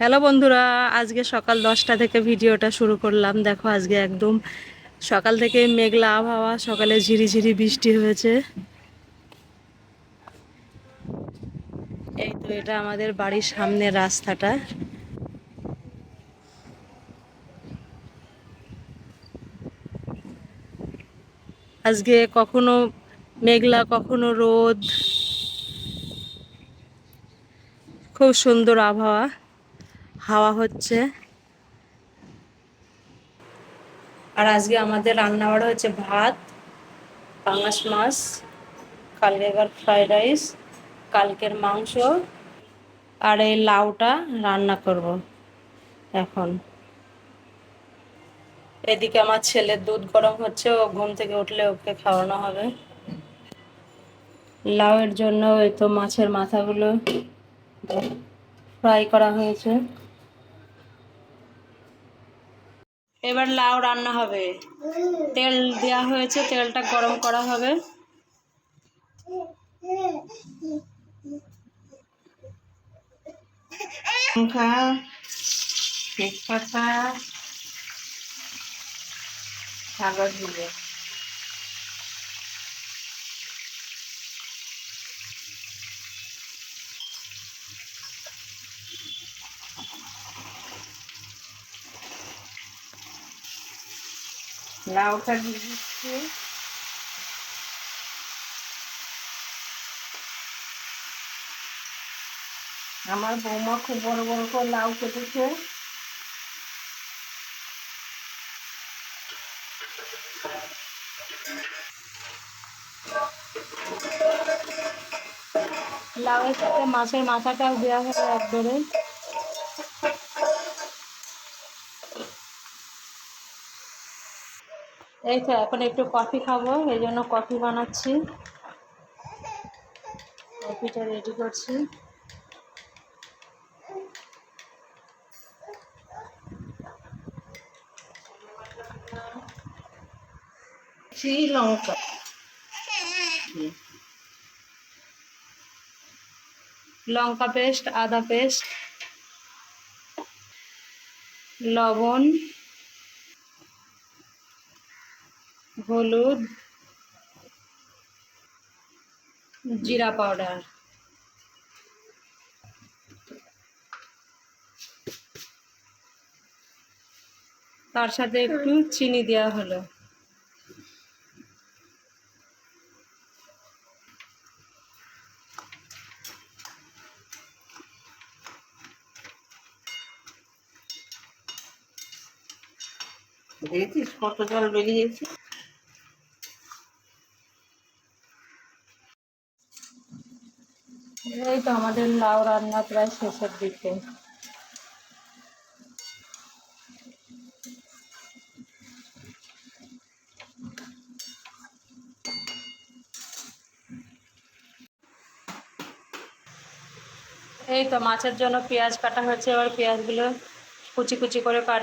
Hello বন্ধুরা, আজকে সকাল দশটা থেকে ভিডিওটা শুরু করলাম। দেখো, আজকে একদম সকাল থেকে মেঘলা আবহাওয়া, সকালে ঝিরিঝিরি বৃষ্টি হয়েছে। এই তো এটা আমাদের বাড়ির সামনের রাস্তাটা। আজকে কখনো মেঘলা, কখনো রোদ। খুব সুন্দর আবহাওয়া। হাওয়া হচ্ছে। আর আজকে আমাদের রান্না বাড়া হচ্ছে ভাত, পাঙাশ মাছ কালকেকার ফ্রাইড রাইস, কালকের মাংস, আর এই লাউটা রান্না করব এখন। এদিকে আমার ছেলের দুধ গরম হচ্ছে, ও ঘুম থেকে উঠলে ওকে খাওয়ানো হবে। লাউয়ের জন্য এই তো মাছের মাথাগুলো ফ্রাই করা হয়েছে। এবার লাউ রান্না হবে। তেল দেওয়া হয়েছে তেলটা গরম করা হবে। লঙ্কা তেজপাতা লাউটা আমার বৌমা খুব বড় বড় করে লাউ কেটেছে। লাউয়ের সাথে মাছের মাথাটাও দেওয়া হবে একবারে। এই তো এখন একটু কফি খাব এই জন্য কফি বানাচ্ছি। কফিটা রেডি করছি। শ্রীলঙ্কা। লঙ্কা পেস্ট আদা পেস্ট লবণ। হলুদ জিরা পাউডার। তার সাথে একটু চিনি দেওয়া হলো। দেখেছিস কত জল বেরিয়েছে? এই তো আমাদের লাউ রান্না প্রায় শেষের দিকে। এই তো মাছের জন্য পেঁয়াজ কাটা হয়েছে, এবার পেঁয়াজগুলো কুচি কুচি করে কাট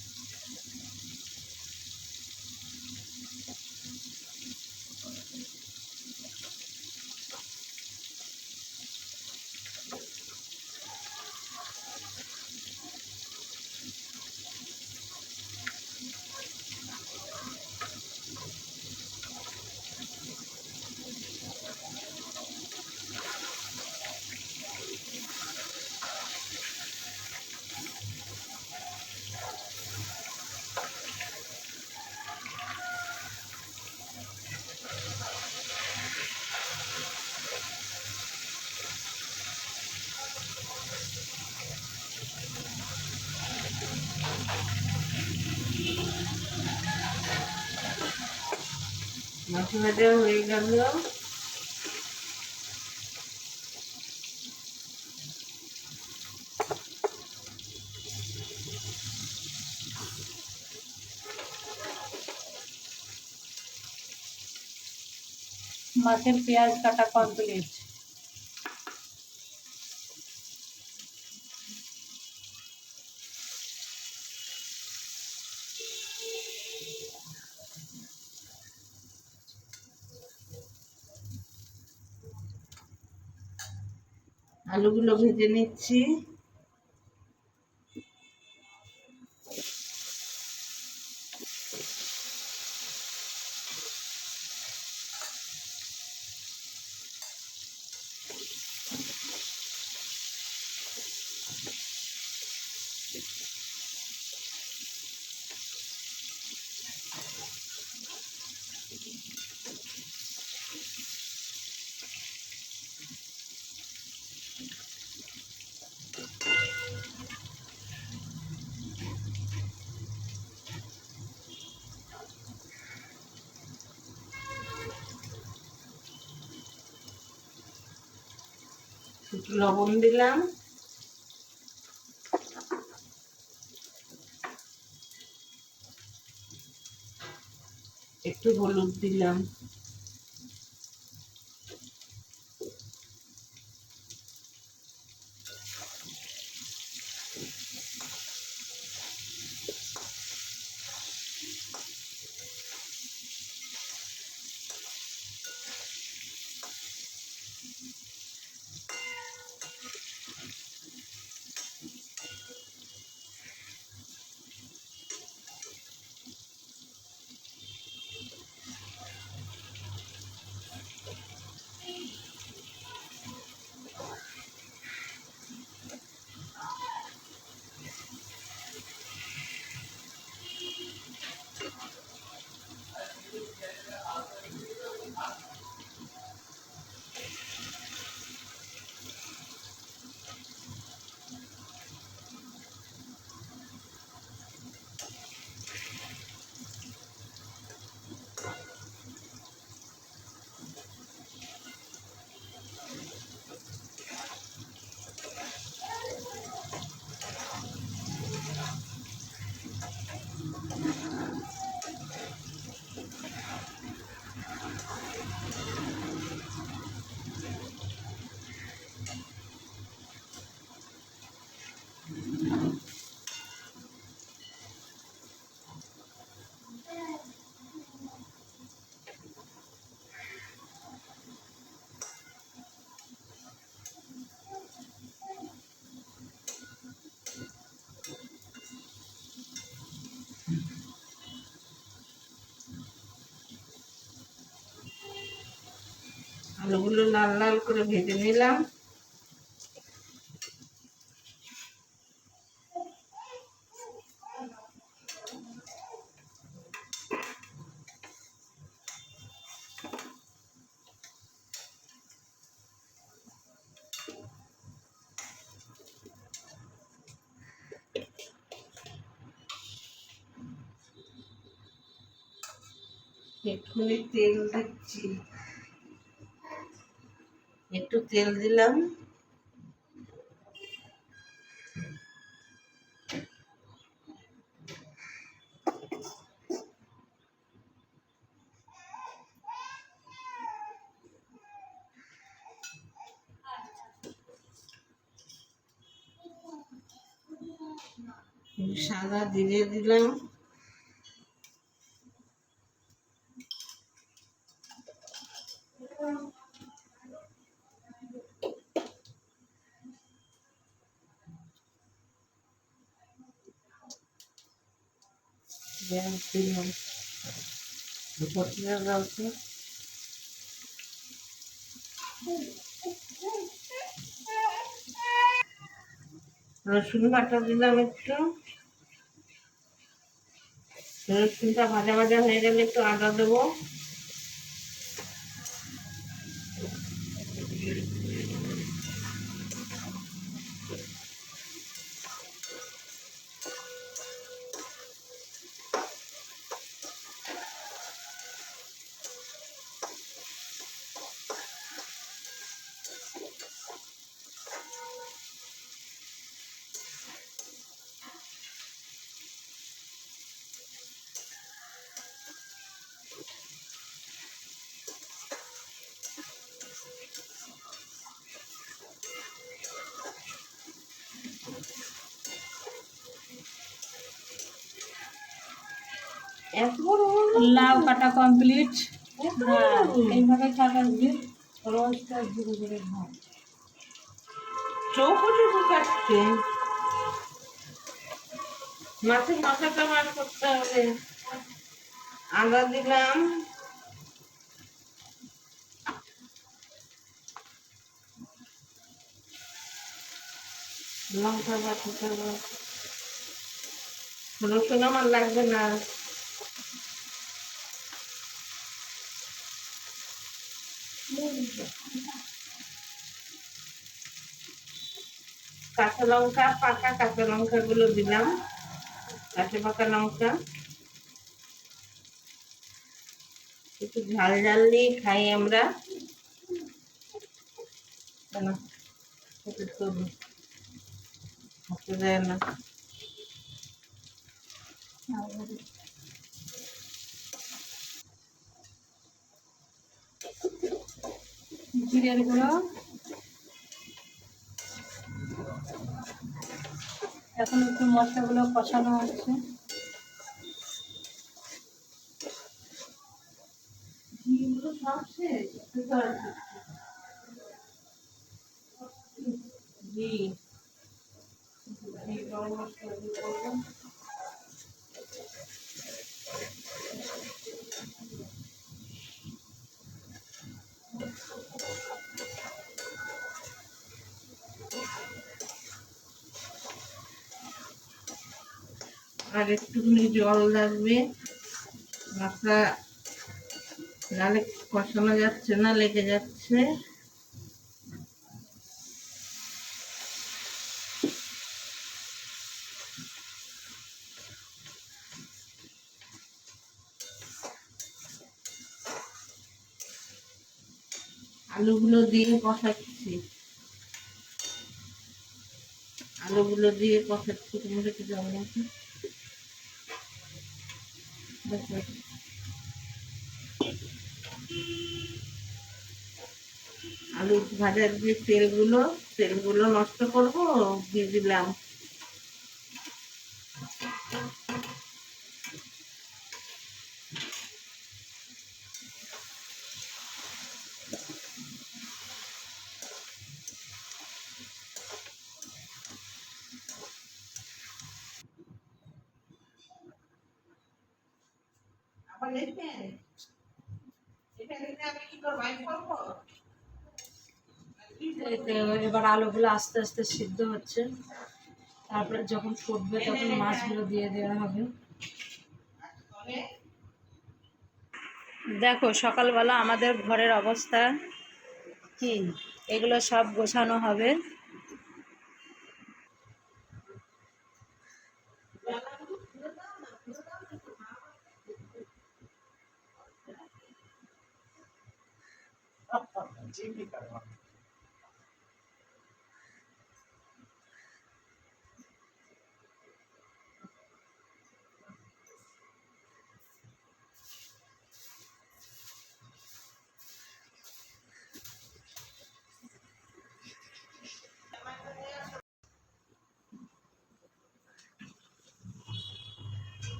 হয়ে গেল। মাছের পেঁয়াজ কাটা কমপ্লিট আলুগুলো ভেজে নিচ্ছি। লবণ দিলাম। একটু হলুদ দিলাম। আলুগুলো লাল লাল করে ভেজে নিলাম। এক্ষুনি তেল দিচ্ছি। একটু তেল দিলাম। সাদা দিয়ে দিলাম। রসুন বাটা দিলাম একটু রসুনটা ভাজা ভাজা হয়ে গেলে একটু আদা দেবো লাউ কাটা কমপ্লিট। হ্যাঁ। এইভাবে থাকা উচিত রোজটা ধীরে ধীরে খাও চৌকো চৌকো কাটছে। মাছের মাথাটা বার করতে হবে। আদা দিলাম। লঙ্কা বাটাটা রসুন আমার লাগবে না। কাঁচা লঙ্কা, পাকা কাঁচা লঙ্কা গুলো দিলাম। কাঁচা পাকা লঙ্কা। একটু ঝাল ঝাল দিয়ে খাই আমরা। না। জিরের গুঁড়ো। এখন একটু মশলাগুলো কষানো হচ্ছে। ঘি ঘি গরম মশলা দিয়ে আর একটুখানি জল লাগবে। মাথা নালে কষানো যাচ্ছে না, লেগে যাচ্ছে। আলুগুলো দিয়ে কষাচ্ছি। আলুগুলো দিয়ে কষাচ্ছি তোমরা কি দেখো আলু ভাজার যে তেলগুলো তেলগুলো নষ্ট করব দিয়ে দিলাম আবার দেখবেন এটা নিতে আমি কি করব আমি করব এই তো এবার আলুগুলো আস্তে আস্তে সিদ্ধ হচ্ছে। তারপরে যখন ফুটবে তখন মাছগুলো দিয়ে দেওয়া হবে। দেখো সকালবেলা আমাদের ঘরের অবস্থা কি? এগুলো সব গোছানো হবে।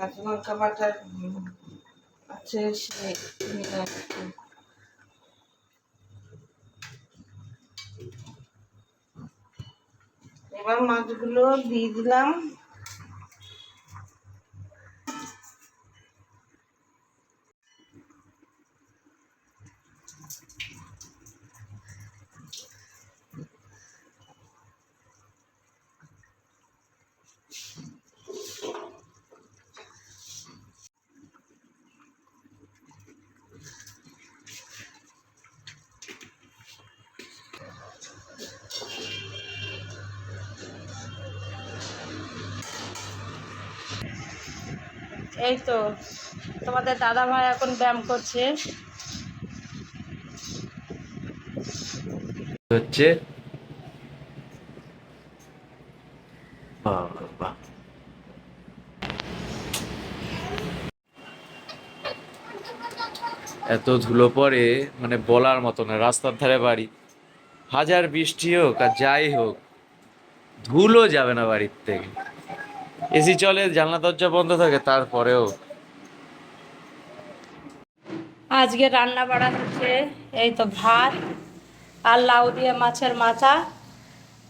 কাঁচা লঙ্কা আছে এবার মাছগুলো দিয়ে দিলাম। তোমাদের দাদা ভাই এখন ব্যায়াম করছে। হচ্ছে এত ধুলো পড়ে মানে বলার মতো না, রাস্তার ধারে বাড়ি। হাজার বৃষ্টি হোক আর যাই হোক, ধুলো যাবে না বাড়ির থেকে। এসি চলে, জানলা দরজা বন্ধ থাকে, তারপরেও আজকে রান্না বাড়া হচ্ছে এই তো ভাত আর লাউ দিয়ে মাছের মাথা,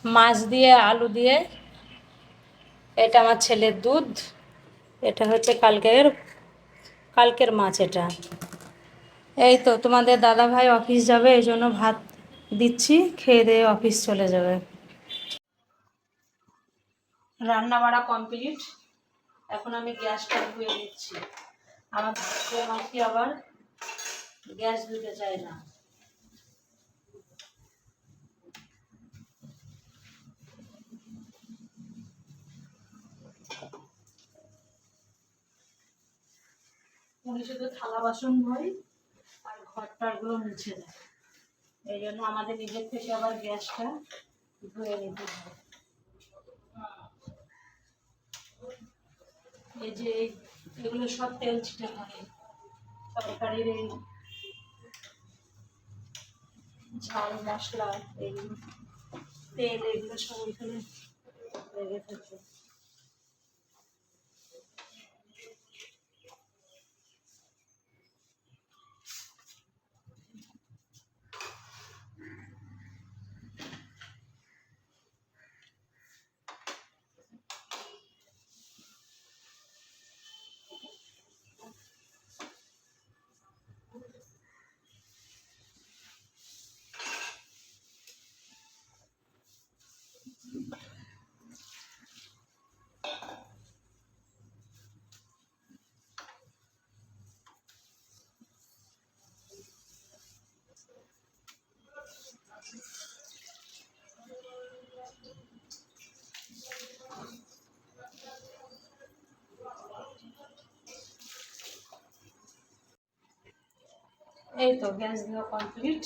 মাছ দিয়ে আলু দিয়ে। এটা আমার ছেলের দুধ, এটা হচ্ছে কালকের কালকের মাছ এটা। এই তো তোমাদের দাদা ভাই অফিস যাবে, এই জন্য ভাত দিচ্ছি, খেয়ে দিয়ে অফিস চলে যাবে। রান্না বাড়া কমপ্লিট। এখন আমি গ্যাসটা ধুয়ে দিচ্ছি আমার আবার। গ্যাস দিতে চায় না। উনি শুধু থালা বাসন ধোয় আর ঘরটারগুলো মুছে দেয়। এই জন্য আমাদের নিজের থেকে আবার গ্যাসটা ধুয়ে নিতে হয়। এই যে এগুলো সব তেল ছিটে থাকে তরকারির এই ঝাল মশলা এগুলো তেল এগুলো সব এই তো গ্যাস দেওয়া কমপ্লিট।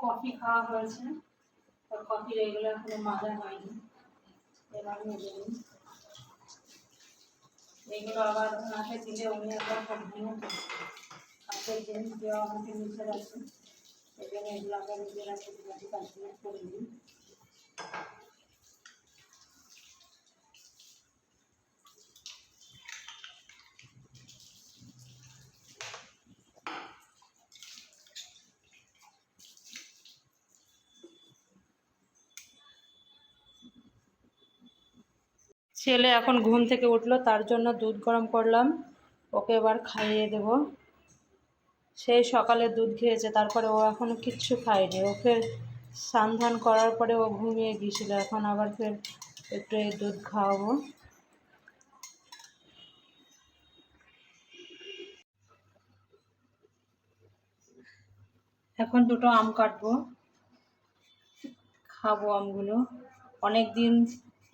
কফি খাওয়া হয়েছে। কফির এগুলো এখনও মাজা হয়নি। এবার মেজে নিই এগুলো আবার ওনাকে দিলে উনি আবার ভেঙে হাতের দেওয়া আমাকে নিচে রাখবে ছেলে এখন ঘুম থেকে উঠল তার জন্য দুধ গরম করলাম। ওকে এবার খাইয়ে দেব। সেই সকালে দুধ খেয়েছে, তারপরে ও এখনও কিচ্ছু খায়নি। ও ফের স্নান করার পরে ও ঘুমিয়ে গিয়েছিল, এখন আবার ফের একটু এই দুধ খাওয়াবো। এখন দুটো আম কাটবো। খাব আমগুলো। অনেক দিন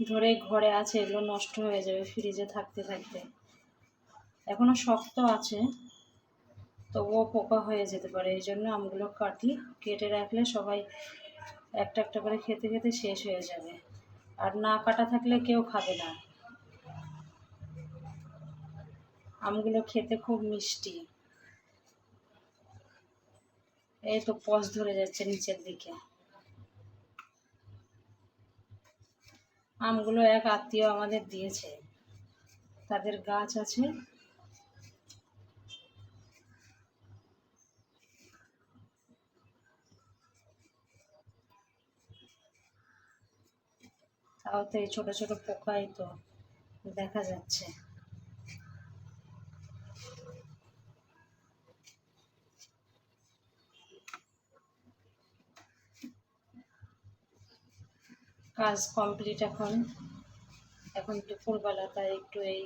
ধরে ঘরে আছে, এগুলো নষ্ট হয়ে যাবে ফ্রিজে থাকতে থাকতে। এখনও শক্ত আছে। তবুও পোকা হয়ে যেতে পারে, এই জন্য আমগুলো কাটি কেটে রাখলে সবাই একটা একটা করে খেতে খেতে শেষ হয়ে যাবে। আর না কাটা থাকলে কেউ খাবে না। আমগুলো খেতে খুব মিষ্টি। এই তো পস ধরে যাচ্ছে নিচের দিকে। আমগুলো এক আত্মীয় আমাদের দিয়েছে। তাদের গাছ আছে। তাও তো এই ছোট ছোট পোকাই তো দেখা যাচ্ছে। কাজ কমপ্লিট এখন। এখন দুপুরবেলা, তাই একটু এই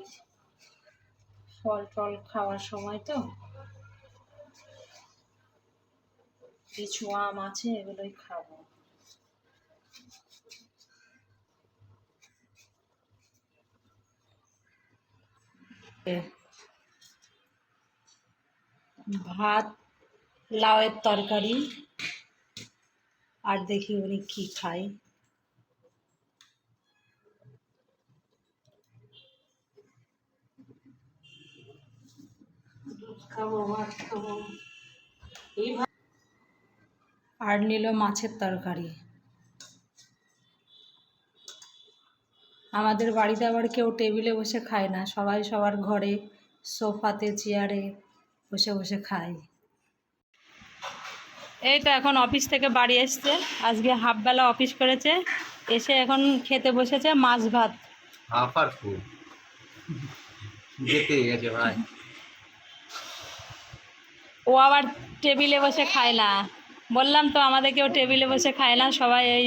ফল টল খাওয়ার সময় তো। কিছু আম আছে, এগুলোই খাব। ভাত লাউয়ের তরকারি আর দেখি উনি কি খায় আর নিল মাছের তরকারি আমাদের বাড়িতে আবার কেউ টেবিলে বসে খায় না। সবাই সবার ঘরে সোফাতে চেয়ারে বসে বসে খায়। এই তো এখন অফিস থেকে বাড়ি এসছে। আজকে হাফবেলা অফিস করেছে। এসে এখন খেতে বসেছে মাছ ভাত। হাফ আর ফুল গেছে ভাই। ও আবার টেবিলে বসে খায় না। বললাম তো আমাদের কেউ টেবিলে বসে খায় না। সবাই এই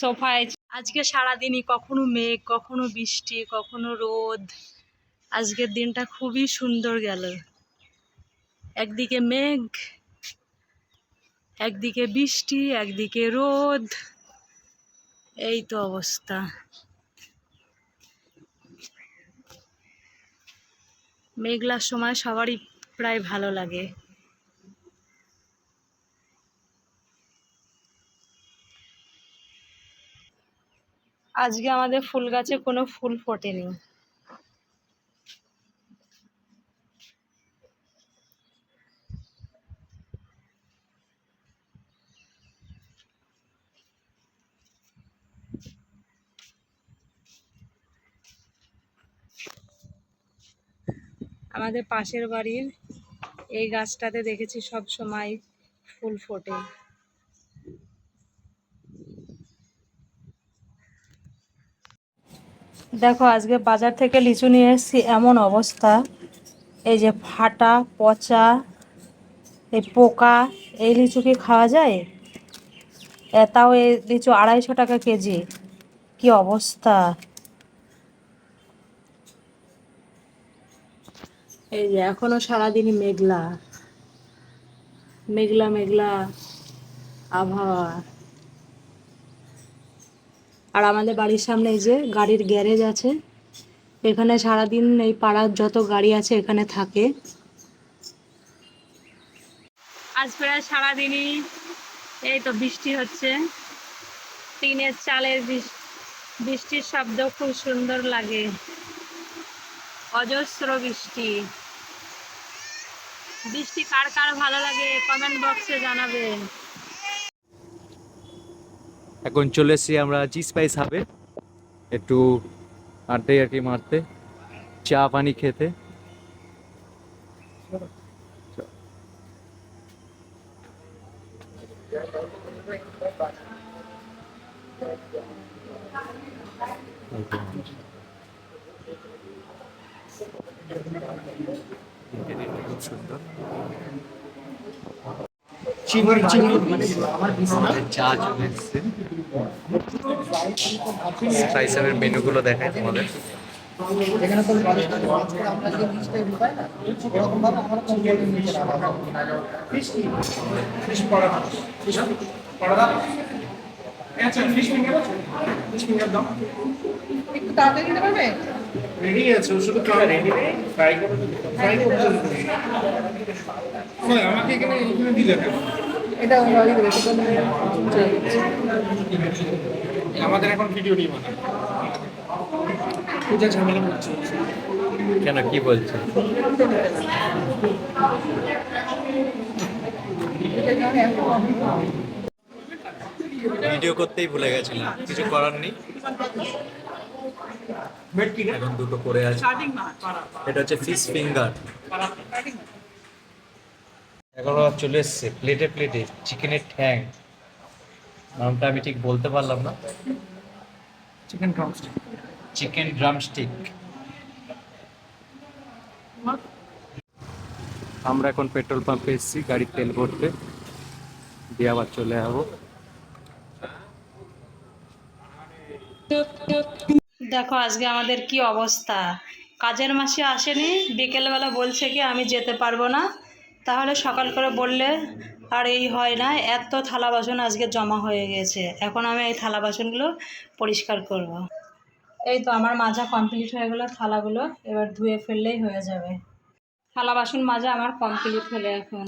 সোফায় আজকে সারাদিনই কখনো মেঘ, কখনো বৃষ্টি, কখনো রোদ। আজকের দিনটা খুবই সুন্দর গেল। একদিকে মেঘ, একদিকে বৃষ্টি, একদিকে রোদ। এই তো অবস্থা। মেঘলার সময় সবারই প্রায় ভালো লাগে। আজকে আমাদের ফুল গাছে কোনো ফুল ফোটেনি। আমাদের পাশের বাড়ির এই গাছটাতে দেখেছি সব সময় ফুল ফোটে। দেখো, আজকে বাজার থেকে লিচু নিয়ে এসেছি, এমন অবস্থা। এই যে ফাটা, পচা, এই পোকা, এই লিচু কি খাওয়া যায়? তাও এই লিচু আড়াইশো টাকা কেজি। কি অবস্থা। এই যে এখনও সারাদিনই মেঘলা। মেঘলা মেঘলা আবহাওয়া। আর আমাদের বাড়ির সামনে এই যে গাড়ির গ্যারেজ আছে, এখানে সারাদিন এই পাড়ার যত গাড়ি আছে এখানে থাকে। আজ প্রায় সারাদিনই এই তো বৃষ্টি হচ্ছে। টিনের চালের বৃষ- বৃষ্টির শব্দ খুব সুন্দর লাগে। অজস্র বৃষ্টি। বৃষ্টি কার কার ভালো লাগে কমেন্ট বক্সে জানাবেন। এখন চলে এসেছি আমরা জি স্পাইস হাবে একটু আড্ডাই আর কি মারতে। চা, পানি খেতে। সুন্দর আমাদের চা চলে এসছে। স্পাইসারের মেনুগুলো দেখায় তোমাদের। রেডি আছে ও শুধু রেডি ফ্রাই করে ফ্রাই করতে হয় আমাকে এখানে এখানে দিলে কেন? আমাদের এখন ভিডিও পূজা ঝামেলা করছে কেন কি বলছে? ভিডিও করতেই ভুলে গেছিলাম কিছু করার নেই। এখন দুটো করে আছে। এটা হচ্ছে ফিশ ফিঙ্গার এগারো চলে এসছে প্লেটে প্লেটে চিকেনের ঠ্যাং। নামটা আমি ঠিক বলতে পারলাম না। চিকেন ড্রামস্টিক চিকেন ড্রামস্টিক আমরা এখন পেট্রোল পাম্পে এসেছি গাড়ির তেল ভরতে। দিয়ে আবার চলে যাব। দেখো আজকে আমাদের কি অবস্থা? কাজের মাসে আসেনি বিকেলবেলা বলছে কি আমি যেতে পারব না। তাহলে সকাল করে বললে, আর এই হয় না, এত থালা বাসন আজকে জমা হয়ে গেছে, এখন আমি এই থালা বাসনগুলো পরিষ্কার করব। এই তো আমার মাজা কমপ্লিট হয়ে গেলো, থালাগুলো এবার ধুয়ে ফেললেই হয়ে যাবে থালা বাসন মাজা আমার কমপ্লিট হলে এখন